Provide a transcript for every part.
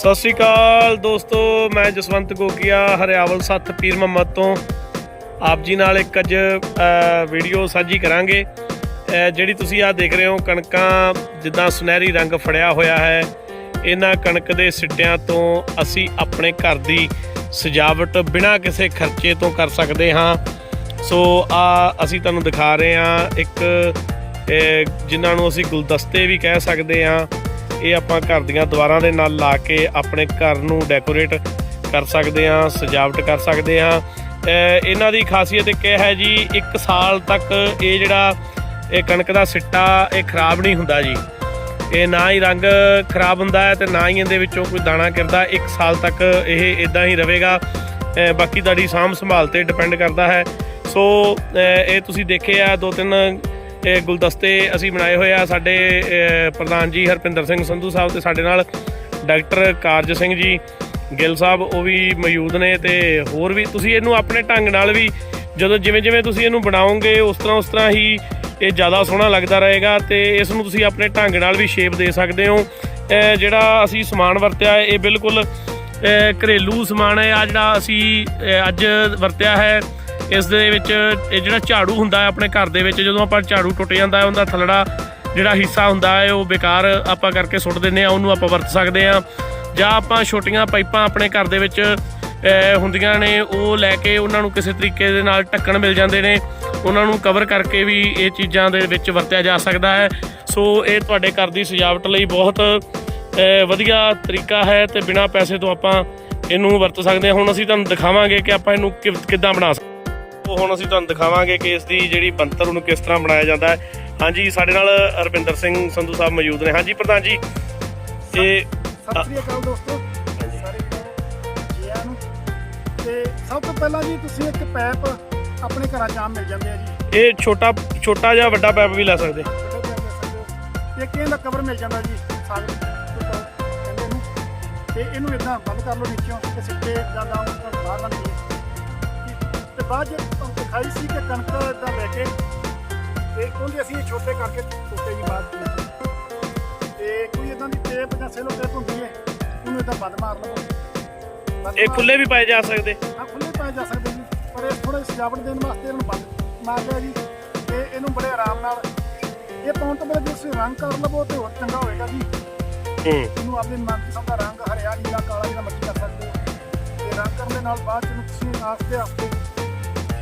ਸਤਿ ਸ੍ਰੀ ਅਕਾਲ ਦੋਸਤੋ, ਮੈਂ ਜਸਵੰਤ ਗੋਕੀਆ ਹਰਿਆਵਲ ਸੱਤ ਪੀਰ ਮੁਹੰਮਦ ਤੋਂ। ਆਪ ਜੀ ਨਾਲ ਇੱਕ ਅੱਜ ਵੀਡੀਓ ਸਾਂਝੀ ਕਰਾਂਗੇ। ਜਿਹੜੀ ਤੁਸੀਂ ਆ ਦੇਖ ਰਹੇ ਹੋ, ਕਣਕਾਂ ਜਿੱਦਾਂ ਸੁਨਹਿਰੀ ਰੰਗ ਫੜਿਆ ਹੋਇਆ ਹੈ, ਇਹਨਾਂ ਕਣਕ ਦੇ ਸਿੱਟਿਆਂ ਤੋਂ ਅਸੀਂ ਆਪਣੇ ਘਰ ਦੀ ਸਜਾਵਟ ਬਿਨਾਂ ਕਿਸੇ ਖਰਚੇ ਤੋਂ ਕਰ ਸਕਦੇ ਹਾਂ। ਸੋ ਆ ਅਸੀਂ ਤੁਹਾਨੂੰ ਦਿਖਾ ਰਹੇ ਹਾਂ ਇੱਕ ਜਿਨ੍ਹਾਂ ਨੂੰ ਅਸੀਂ ਗੁਲਦਸਤੇ ਵੀ ਕਹਿ ਸਕਦੇ ਹਾਂ। ਇਹ ਆਪਾਂ ਘਰ ਦੀਆਂ ਦੀਵਾਰਾਂ ਦੇ ਨਾਲ ਲਾ ਕੇ ਆਪਣੇ ਘਰ ਨੂੰ ਡੈਕੋਰੇਟ ਕਰ ਸਕਦੇ ਹਾਂ, ਸਜਾਵਟ ਕਰ ਸਕਦੇ ਹਾਂ। ਇਹਨਾਂ ਦੀ ਖਾਸੀਅਤ ਇੱਕ ਇਹ ਹੈ ਜੀ 1 ਸਾਲ ਤੱਕ ਇਹ ਜਿਹੜਾ ਇਹ ਕਣਕ ਦਾ ਸਿੱਟਾ ਇਹ ਖਰਾਬ ਨਹੀਂ ਹੁੰਦਾ ਜੀ। ਇਹ ਨਾ ਹੀ ਰੰਗ ਖਰਾਬ ਹੁੰਦਾ ਹੈ ਤੇ ਨਾ ਹੀ ਇਹਦੇ ਵਿੱਚੋਂ ਕੋਈ ਦਾਣਾ ਕਿਰਦਾ 1 ਸਾਲ ਤੱਕ ਇਹ ਇਦਾਂ ਹੀ ਰਹੇਗਾ। ਬਾਕੀ ਤੁਹਾਡੀ ਸਾਂਭ ਸੰਭਾਲ ਤੇ ਡਿਪੈਂਡ ਕਰਦਾ ਹੈ। ਸੋ ਇਹ ਤੁਸੀਂ ਦੇਖਿਆ ਦੋ ਤਿੰਨ ਇਹ ਗੁਲਦਸਤੇ ਅਸੀਂ ਬਣਾਏ ਹੋਏ ਆ। ਸਾਡੇ ਪ੍ਰਧਾਨ ਜੀ ਹਰਪਿੰਦਰ ਸਿੰਘ ਸੰਧੂ ਸਾਹਿਬ ਤੇ ਸਾਡੇ ਨਾਲ ਡਾਕਟਰ ਕਾਰਜ ਸਿੰਘ ਜੀ ਗਿੱਲ ਸਾਹਿਬ ਉਹ ਵੀ ਮੌਜੂਦ ਨੇ ਤੇ ਹੋਰ ਵੀ ਤੁਸੀਂ ਇਹਨੂੰ ਆਪਣੇ ਢੰਗ ਨਾਲ ਵੀ ਜਦੋਂ ਜਿਵੇਂ ਜਿਵੇਂ ਤੁਸੀਂ ਇਹਨੂੰ ਬਣਾਓਗੇ ਉਸ ਤਰ੍ਹਾਂ ਉਸ ਤਰ੍ਹਾਂ ਹੀ ਇਹ ਜ਼ਿਆਦਾ ਸੋਹਣਾ ਲੱਗਦਾ ਰਹੇਗਾ ਤੇ ਇਸ ਨੂੰ ਤੁਸੀਂ ਆਪਣੇ ਢੰਗ ਨਾਲ ਵੀ ਸ਼ੇਪ ਦੇ ਸਕਦੇ ਹੋ। ਜਿਹੜਾ ਅਸੀਂ ਸਮਾਨ ਵਰਤਿਆ ਹੈ, ਇਹ ਬਿਲਕੁਲ ਘਰੇਲੂ ਸਮਾਨ ਹੈ। ਆ ਜਿਹੜਾ ਅਸੀਂ ਅੱਜ ਵਰਤਿਆ ਹੈ ਇਸ ਦੇ ਵਿੱਚ ਇਹ ਜਿਹੜਾ ਝਾੜੂ ਹੁੰਦਾ ਹੈ ਆਪਣੇ ਘਰ ਦੇ ਵਿੱਚ, ਜਦੋਂ ਆਪਾਂ ਝਾੜੂ ਟੁੱਟ ਜਾਂਦਾ ਹੈ, ਉਹਦਾ ਥੱਲੜਾ ਜਿਹੜਾ ਹਿੱਸਾ ਹੁੰਦਾ ਹੈ, ਉਹ ਬੇਕਾਰ ਆਪਾਂ ਕਰਕੇ ਸੁੱਟ ਦਿੰਦੇ ਆ ਉਹਨੂੰ ਆਪਾਂ ਵਰਤ ਸਕਦੇ ਆ ਜਾਂ ਆਪਾਂ ਛੋਟੀਆਂ ਪਾਈਪਾਂ ਆਪਣੇ ਘਰ ਦੇ ਵਿੱਚ ਹੁੰਦੀਆਂ ਨੇ, ਉਹ ਲੈ ਕੇ ਉਹਨਾਂ ਨੂੰ ਕਿਸੇ ਤਰੀਕੇ ਦੇ ਨਾਲ ਢੱਕਣ ਮਿਲ ਜਾਂਦੇ ਨੇ। ਉਹਨਾਂ ਨੂੰ ਕਵਰ ਕਰਕੇ ਵੀ ਇਹ ਚੀਜ਼ਾਂ ਦੇ ਵਿੱਚ ਵਰਤਿਆ ਜਾ ਸਕਦਾ ਹੈ। ਸੋ ਇਹ ਤੁਹਾਡੇ ਘਰ ਦੀ ਸਜਾਵਟ ਲਈ ਬਹੁਤ ਵਧੀਆ ਤਰੀਕਾ ਹੈ ਤੇ ਬਿਨਾਂ ਪੈਸੇ ਤੋਂ ਆਪਾਂ ਇਹਨੂੰ ਵਰਤ ਸਕਦੇ ਹਾਂ। ਹੁਣ ਅਸੀਂ ਤੁਹਾਨੂੰ ਦਿਖਾਵਾਂਗੇ ਕਿ ਆਪਾਂ ਇਹਨੂੰ ਕਿ- ਕਿੱਦਾਂ ਬਣਾ ਸਕਦੇ ਉਹ ਹੁਣ ਅਸੀਂ ਤੁਹਾਨੂੰ ਦਿਖਾਵਾਂਗੇ ਕਿ ਇਸ ਦੀ ਜਿਹੜੀ ਬੰਤਰ ਉਹਨੂੰ ਕਿਸ ਤਰ੍ਹਾਂ ਬਣਾਇਆ ਜਾਂਦਾ ਹੈ। ਹਾਂਜੀ ਸਾਡੇ ਨਾਲ ਅਰਵਿੰਦਰ ਸਿੰਘ ਸੰਧੂ ਸਾਹਿਬ ਮੌਜੂਦ ਨੇ। ਹਾਂਜੀ ਪ੍ਰਧਾਨ ਜੀ ਇਹ ਸਤਿ ਸ੍ਰੀ ਅਕਾਲ ਦੋਸਤੋ। ਸਾਰੇ ਜੀਆਂ ਨੂੰ। ਤੇ ਸਭ ਤੋਂ ਪਹਿਲਾਂ ਜੀ ਤੁਸੀਂ ਇੱਕ ਪੈਪ ਆਪਣੇ ਘਰਾਂ 'ਚ ਆਮ ਮਿਲ ਜਾਂਦੇ ਆ ਜੀ। ਇਹ ਛੋਟਾ ਛੋਟਾ ਜਾਂ ਵੱਡਾ ਪੈਪ ਵੀ ਲੈ ਸਕਦੇ। ਇੱਕ ਇਹਦਾ ਕਵਰ ਮਿਲ ਜਾਂਦਾ ਜੀ ਸਾਗ ਤੋਂ ਇਹਨੂੰ ਇਦਾਂ ਬੰਦ ਕਰ ਲਓ ਨੀਚੋਂ ਤੇ ਸਿੱਟੇ ਜਾਂ ਉੱਪਰ ਬਾਹਰ ਤੇ ਬਾਅਦ ਜੇ ਦਿਖਾਈ ਸੀ ਕਿ ਕਣਕ ਇਦਾਂ ਲੈ ਕੇ ਤੇ ਉਹਦੇ ਅਸੀਂ ਇਹ ਛੋਟੇ ਕਰਕੇ ਟੁੱਟੇ ਜੀ ਬਾਅਦ ਵਿੱਚ। ਤੇ ਕੋਈ ਇਦਾਂ ਦੀ ਟੇਪ ਜਾਂ ਸੈਲੋ ਟੇਪ ਹੁੰਦੀ ਹੈ ਉਹਨੂੰ ਇਦਾਂ ਬੰਦ ਮਾਰ ਲਓ। ਇਹ ਖੁੱਲੇ ਵੀ ਪਾਏ ਜਾ ਸਕਦੇ। ਹਾਂ ਖੁੱਲੇ ਪਾਏ ਜਾ ਸਕਦੇ ਜੀ ਪਰ ਇਹ ਥੋੜੇ ਸਜਾਵਟ ਦੇਣ ਵਾਸਤੇ ਇਹਨੂੰ ਬੰਦ ਮਾਰ ਲਿਆ ਜੀ ਤੇ ਇਹਨੂੰ ਬੜੇ ਆਰਾਮ ਨਾਲ ਇਹ ਪਾਉਣ ਤੋਂ ਬਾਅਦ ਜੇ ਤੁਸੀਂ ਰੰਗ ਕਰ ਲਵੋ ਤੇ ਹੋਰ ਚੰਗਾ ਹੋਏਗਾ ਜੀ। ਹੂੰ। ਇਹਨੂੰ ਆਪਣੇ ਮਨਪਸੰਦ ਦਾ ਰੰਗ ਹਰਿਆ ਨੀਲਾ ਕਾਲਾ ਜਿਹੜਾ ਮਰਜ਼ੀ ਕਰ ਸਕਦੇ ਹੋ। ਤੇ ਰੰਗ ਕਰਨ ਦੇ ਨਾਲ ਬਾਅਦ 'ਚ ਇਹਨੂੰ ਤੁਸੀਂ ਆਸਤੇ ਆਸਤੇ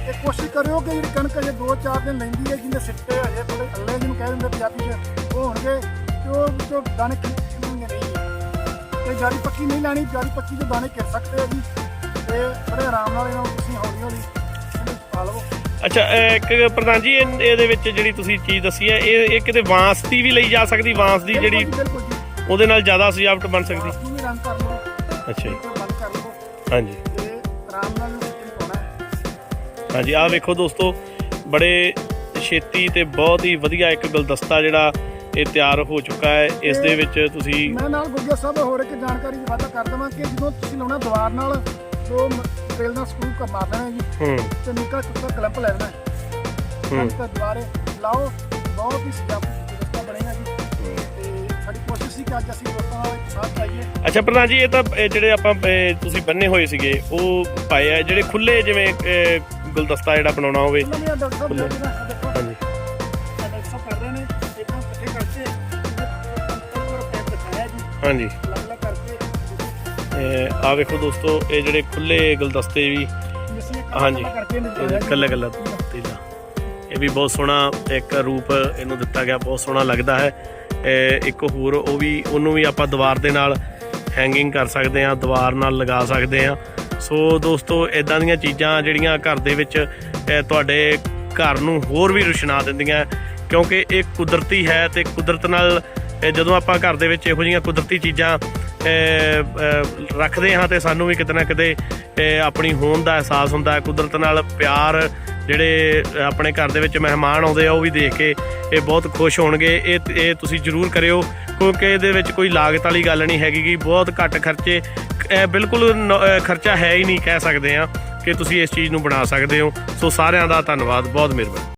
ਇਹ ਕੋਸ਼ਿਸ਼ ਕਰਿਓ ਕਿ ਜਿਹੜੀ ਕਣਕ ਅਜੇ 2-4 ਦਿਨ ਲੈਂਦੀ ਹੈ ਜਿਹਦੇ ਸਿੱਟੇ ਹਜੇ ਥੋੜੇ ਅੱਲੇ ਜਿਹਨੂੰ ਕਹਿ ਦਿੰਦੇ ਪੰਜਾਬੀ 'ਚ ਉਹ ਹੋਣਗੇ ਤੇ ਉਹ ਵਿੱਚੋਂ ਦਾਣੇ ਖਿੱਚਣਗੇ ਨਹੀਂ ਤੇ ਜਾਰੀ ਪੱਕੀ ਨਹੀਂ ਲੈਣੀ ਜਾਰੀ ਪੱਕੀ ਦੇ ਦਾਣੇ ਘਿਰ ਸਕਦੇ ਆ ਜੀ। ਤੇ ਬੜੇ ਆਰਾਮ ਨਾਲ ਇਹਨਾਂ ਨੂੰ ਤੁਸੀਂ ਹੌਲੀ ਹੌਲੀ ਇਹਨੂੰ ਪਾ ਲਵੋ। ਅੱਛਾ ਇੱਕ ਪ੍ਰਧਾਨ ਜੀ ਇਹ- ਇਹਦੇ ਵਿੱਚ ਜਿਹੜੀ ਤੁਸੀਂ ਚੀਜ਼ ਦੱਸੀ ਹੈ ਇਹ ਇਹ ਕਿਤੇ ਬਾਂਸ ਦੀ ਵੀ ਲਈ ਜਾ ਸਕਦੀ ਬਾਂਸ ਦੀ ਜਿਹੜੀ ਬਿਲਕੁਲ ਜੀ, ਬਿਲਕੁਲ ਜੀ। ਉਹਦੇ ਨਾਲ ਜ਼ਿਆਦਾ ਸਜਾਵਟ ਬਣ ਸਕਦੀ? ਨੂੰ ਵੀ ਰੰਗ ਕਰ ਲਓ। ਅੱਛਾ ਜੀ। ਤੇ ਬੰਦ ਕਰ ਲਵੋ ਹਾਂਜੀ। ਤੇ ਆਰਾਮ ਨਾਲ ਹਾਂਜੀ ਆਹ ਵੇਖੋ ਦੋਸਤੋ ਬੜੇ ਛੇਤੀ ਤੇ ਬਹੁਤ ਹੀ ਵਧੀਆ ਇੱਕ ਗੁਲਦਸਤਾ ਜਿਹੜਾ ਇਹ ਤਿਆਰ ਹੋ ਚੁੱਕਾ ਹੈ। ਇਸ ਦੇ ਵਿੱਚ ਤੁਸੀਂ ਮੈਂ ਨਾਲ ਗੁੱਗਿਆ ਸਾਹਿਬ ਹੋਰ ਇੱਕ ਜਾਣਕਾਰੀ ਦੀ ਵਾਧਾ ਕਰ ਦਵਾਂ ਕਿ ਜਦੋਂ ਤੁਸੀਂ ਲਾਉਣਾ ਦੀਵਾਰ ਨਾਲ ਦੋ ਤੇਲ ਨਾਲ ਸਕਰੂ ਕਰ ਮਾਰ ਦੇਣਾ ਜੀ ਹੂੰ। ਤੇ ਨਿੱਕਾ ਕੁੱਤਾ ਕਲੰਪ ਲੈ ਲੈਣਾ। ਹੂੰ। ਤੇ ਦੁਬਾਰੇ ਲਾਓ ਬਹੁਤ ਹੀ ਸਜਾਵਟ ਰਸਤਾ ਬਣੇਗਾ ਜੀ। ਤੇ ਸਾਡੀ ਕੋਸ਼ਿਸ਼ ਸੀ ਕਿ ਅੱਜ ਅਸੀਂ ਦੋਸਤਾਂ ਨਾਲ ਇੱਕ ਸਾਥ ਆਈਏ ਅੱਛਾ ਪ੍ਰਧਾਨ ਜੀ ਇਹ ਤਾਂ ਇਹ ਜਿਹੜੇ ਆਪਾਂ ਤੁਸੀਂ ਬੰਨੇ ਹੋਏ ਸੀਗੇ ਉਹ ਪਾਏ ਆ ਜਿਹੜੇ ਖੁੱਲੇ ਜਿਵੇਂ ਗੁਲਦਸਤਾ ਜਿਹੜਾ ਬਣਾਉਣਾ ਹੋਵੇ। ਹਾਂਜੀ। ਹਾਂਜੀ। ਆ ਵੇਖੋ ਦੋਸਤੋ ਇਹ ਜਿਹੜੇ ਖੁੱਲੇ ਗੁਲਦਸਤੇ ਵੀ ਹਾਂਜੀ। ਕੱਲਾ ਕੱਲਾ ਤੀਲਾ। ਇਹ ਵੀ ਬਹੁਤ ਸੋਹਣਾ ਇੱਕ ਰੂਪ ਇਹਨੂੰ ਦਿੱਤਾ ਗਿਆ ਬਹੁਤ ਸੋਹਣਾ ਲੱਗਦਾ ਹੈ। ਇਹ ਇੱਕ ਹੋਰ ਉਹ ਵੀ ਉਹਨੂੰ ਵੀ ਆਪਾਂ ਦੀਵਾਰ ਦੇ ਨਾਲ ਹੈਂਗਿੰਗ ਕਰ ਸਕਦੇ ਹਾਂ ਦੀਵਾਰ ਨਾਲ ਲਗਾ ਸਕਦੇ ਹਾਂ। ਸੋ ਦੋਸਤੋ ਇਦਾਂ ਦੀਆਂ ਚੀਜ਼ਾਂ ਜਿਹੜੀਆਂ ਘਰ ਦੇ ਵਿੱਚ ਤੁਹਾਡੇ ਘਰ ਨੂੰ ਹੋਰ ਵੀ ਰੁਸ਼ਨਾ ਦਿੰਦੀਆਂ, ਕਿਉਂਕਿ ਇਹ ਕੁਦਰਤੀ ਹੈ ਤੇ ਕੁਦਰਤ ਨਾਲ ਜਦੋਂ ਆਪਾਂ ਘਰ ਦੇ ਵਿੱਚ ਇਹੋ ਜਿਹੀਆਂ ਕੁਦਰਤੀ ਚੀਜ਼ਾਂ ਰੱਖਦੇ ਹਾਂ ਤੇ ਸਾਨੂੰ ਵੀ ਕਿਤੇ ਨਾ ਕਿਤੇ ਆਪਣੀ ਹੋਂਦ ਦਾ ਅਹਿਸਾਸ ਹੁੰਦਾ ਹੈ, ਕੁਦਰਤ ਨਾਲ ਪਿਆਰ ਜਿਹੜੇ ਆਪਣੇ ਘਰ ਦੇ ਵਿੱਚ ਮਹਿਮਾਨ ਆਉਂਦੇ ਆ, ਉਹ ਵੀ ਦੇਖ ਕੇ ਇਹ ਬਹੁਤ ਖੁਸ਼ ਹੋਣਗੇ। ਇਹ ਇਹ ਤੁਸੀਂ ਜ਼ਰੂਰ ਕਰਿਓ, ਕਿਉਂਕਿ ਇਹਦੇ ਵਿੱਚ ਕੋਈ ਲਾਗਤ ਵਾਲੀ ਗੱਲ ਨਹੀਂ ਹੈਗੀ ਕਿ ਬਹੁਤ ਘੱਟ ਖਰਚੇ ਬਿਲਕੁਲ ਨ- ਖਰਚਾ ਹੈ ਹੀ ਨਹੀਂ, ਕਹਿ ਸਕਦੇ ਆ ਕਿ ਤੁਸੀਂ ਇਸ ਚੀਜ਼ ਨੂੰ ਬਣਾ ਸਕਦੇ ਹੋ। ਸੋ ਸਾਰਿਆਂ ਦਾ ਧੰਨਵਾਦ, ਬਹੁਤ ਮਿਹਰਬਾਨੀ।